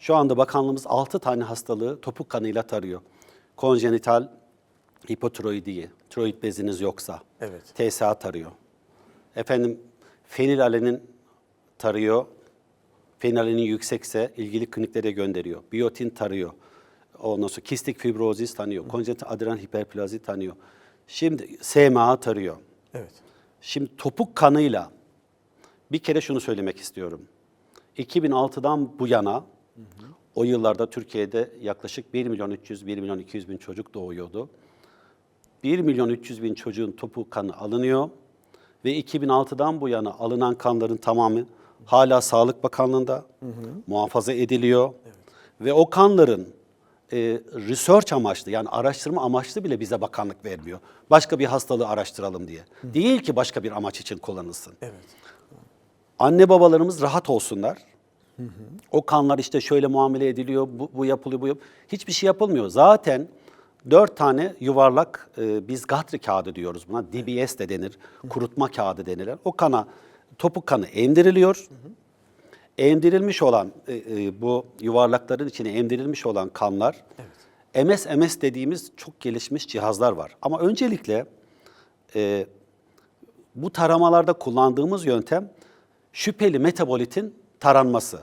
Şu anda bakanlığımız 6 tane hastalığı topuk kanıyla tarıyor. Konjenital hipotiroidiyi, tiroid beziniz yoksa, Evet. TSA tarıyor. Efendim fenilalenin tarıyor. Fenilalenin yüksekse ilgili kliniklere gönderiyor. Biyotin tarıyor. Ondan sonra kistik fibrozis tanıyor. Konjenital adrenal hiperplazi tanıyor. Şimdi SMA tarıyor. Evet. Şimdi topuk kanıyla bir kere şunu söylemek istiyorum. 2006'dan bu yana o yıllarda Türkiye'de yaklaşık 1 milyon 300, 1 milyon 200 bin çocuk doğuyordu. 1 milyon 300 bin çocuğun topuk kanı alınıyor ve 2006'dan bu yana alınan kanların tamamı hala Sağlık Bakanlığı'nda muhafaza ediliyor. Ve o kanların e, research amaçlı yani araştırma amaçlı bile bize bakanlık vermiyor. Başka bir hastalığı araştıralım diye. Değil ki başka bir amaç için kullanılsın. Evet. Anne babalarımız rahat olsunlar. O kanlar işte şöyle muamele ediliyor, bu, bu yapılıyor, bu yap Hiçbir şey yapılmıyor. Zaten dört tane yuvarlak, e, biz Gatri kağıdı diyoruz buna. DBS de denir, kurutma kağıdı denilen. O kana, topuk kanı emdiriliyor. Emdirilmiş olan, e, e, bu yuvarlakların içine emdirilmiş olan kanlar, MS, MS dediğimiz çok gelişmiş cihazlar var. Ama öncelikle e, bu taramalarda kullandığımız yöntem şüpheli metabolitin taranması.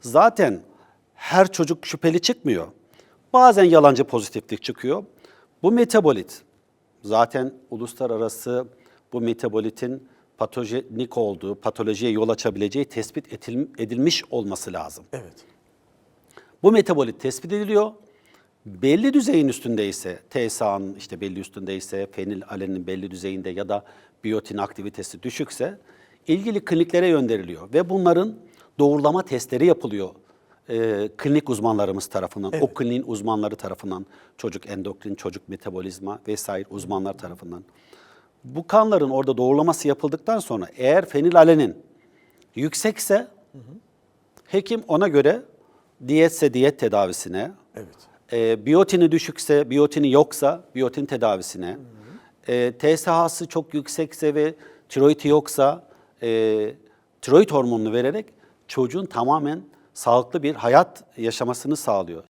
Zaten her çocuk şüpheli çıkmıyor. Bazen yalancı pozitiflik çıkıyor. Bu metabolit zaten uluslararası bu metabolitin patojenik olduğu, patolojiye yol açabileceği tespit edilmiş olması lazım. Evet. Bu metabolit tespit ediliyor. Belli düzeyin üstündeyse, TSA'nın işte belli üstündeyse, fenilalenin belli düzeyinde ya da biyotin aktivitesi düşükse ilgili kliniklere gönderiliyor ve bunların doğrulama testleri yapılıyor. Ee, klinik uzmanlarımız tarafından, o kliniğin uzmanları tarafından, çocuk endokrin, çocuk metabolizma vesaire uzmanlar tarafından. Bu kanların orada doğrulaması yapıldıktan sonra eğer fenilalenin yüksekse Hekim ona göre diyetse diyet tedavisine, Evet. e, biyotini düşükse, biyotini yoksa biyotin tedavisine, e, TSH'sı çok yüksekse ve tiroidi yoksa e, tiroid hormonunu vererek çocuğun tamamen sağlıklı bir hayat yaşamasını sağlıyor.